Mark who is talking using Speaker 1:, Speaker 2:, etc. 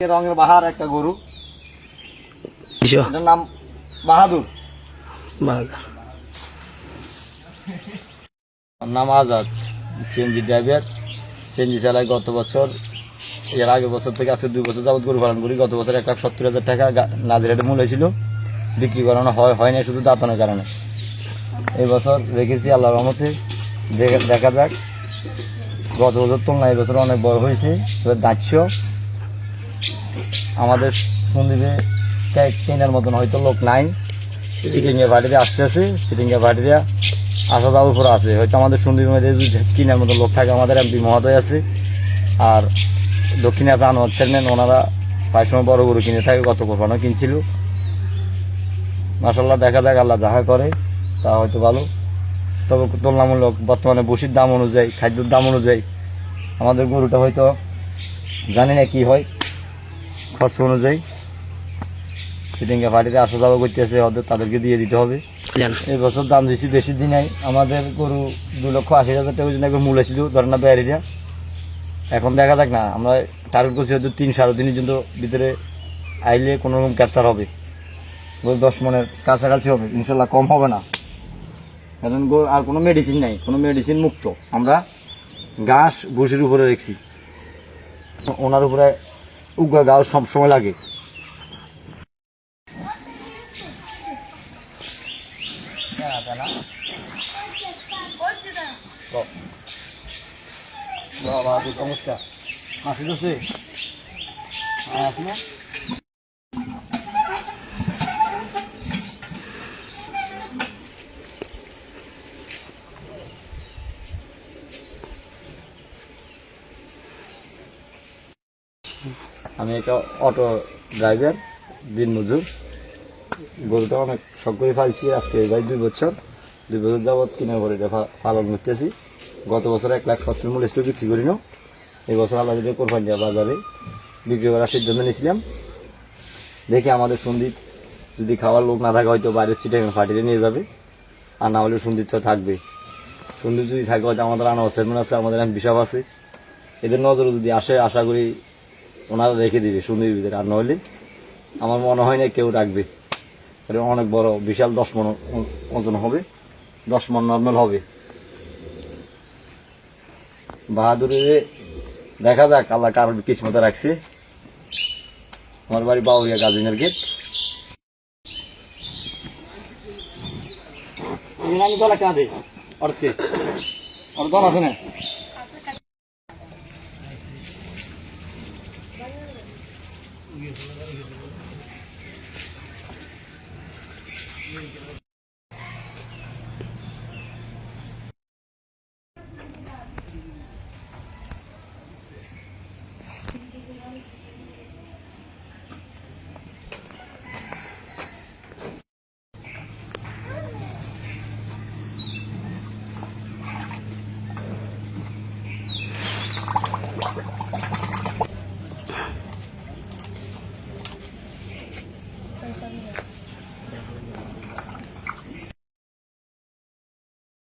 Speaker 1: রঙের বাহার একটা গরু। এটার নাম বাহাদুর। নাম আজাদ সিএনজি ড্রাইভার। সিএনজি চালায় গত বছর এর আগের বছর থেকে আজকে দুই বছর যাবত গরু পালন করি। গত বছর এক লাখ সত্তর হাজার টাকা নাজিরাটে মূল্য ছিল বিক্রি করানো হয় হয় না শুধু দাঁতানোর কারণে। এই বছর রেখেছি আল্লাহ রহমতে। দেখা যাক। গত বছর তুলনায় এই বছর অনেক বড় হয়েছে। এবার দাঁতছ আমাদের সন্দীপে কেনার মতন হয়তো লোক নাই। চিটিংয়ে বাড়িতে আসতেছে চিটিংয়ে বাড়িতে আসা যাওয়ার উপর আছে। হয়তো আমাদের সন্দীপের মধ্যে কেনার মতো লোক থাকে, আমাদের এমপি মহোদয় আছে। আর দক্ষিণে আছে আনোয়ার চেয়ারম্যান, ওনারা প্রায় সময় বড় গরু কিনে থাকে, গত কোরবানও কিনছিল। মাসাল্লাহ দেখা যাক, আল্লাহ যাহা করে, তা হয়তো ভালো। তবে তুলনামূলক বর্তমানে বসির দাম অনুযায়ী, খাদ্যর দাম অনুযায়ী আমাদের গরুটা হয়তো জানি না কি হয়। খরচ অনুযায়ী। চিটিঙ্গা পার্টিতে আসা যাওয়া করতেছে ওদের তাদেরকে দিয়ে দিতে হবে। এই বছর দাম দিয়েছি বেশি দিন নাই। আমাদের গরু দু লক্ষ আশি হাজার টাকা পর্যন্ত একবার মূল্য ছিল ধরেন না ব্যারিটা এখন দেখা যাক না আমরা টার্গেট করছি হয়তো তিন সাড়ে তিনের জন্য ভিতরে আইলে কোনো রকম ক্যাপচার হবে। গরু দশ মনের কাছাকাছি হবে ইনশাল্লাহ কম হবে না। কারণ গরু আর কোনো মেডিসিন নাই কোনো মেডিসিন মুক্ত। আমরা ঘাস ভুসির উপরে রেখেছি। ওনার উপরে উগা গাও সব সময় লাগে। বাবা নমস্কার মাসি দোষে আসি না? আমি একটা অটো ড্রাইভার দিন মজুর গরুটা অনেক শখ করে ফালছি আজকে ভাই দুই বছর। দুই বছর যাবৎ কিনে পরে এটা পালন করতেছি। গত বছর এক লাখ সত্তর মূল্য ছিল বিক্রি করিনো। এই বছর আল্লাহ যদি কোরবানিয়া বাজারে বিক্রি করার সিদ্ধান্ত নিয়েছিলাম। দেখি আমাদের সন্দীপ যদি খাওয়ার লোক না থাকে, হয়তো বাইরের সিটে ফাটিয়ে নিয়ে যাবে। আর না হলে সন্দীপ তো থাকবে। সন্দীপ যদি থাকে, হয়তো আমাদের আনা চেয়ারম্যান আছে, আমাদের এম বিশাপ আছে। এদের নজরে যদি আসে, আশা করি ওনারা রেখে দিবে সন্দীপের ভিতরে আর নইলে আমার মনে হয় না কেউ রাখবে। অনেক বড়, বিশাল দশ মন, ওজন হবে। দশ মন নর্মাল হবে। বাহাদুরে দেখা যাক, আল্লাহ কারোর কিসমতে রাখছে। আমার বাড়ি বাউরিয়া গাজিনের গেট। দলা কাঁদে অর্থে। দল আছে না Thank you.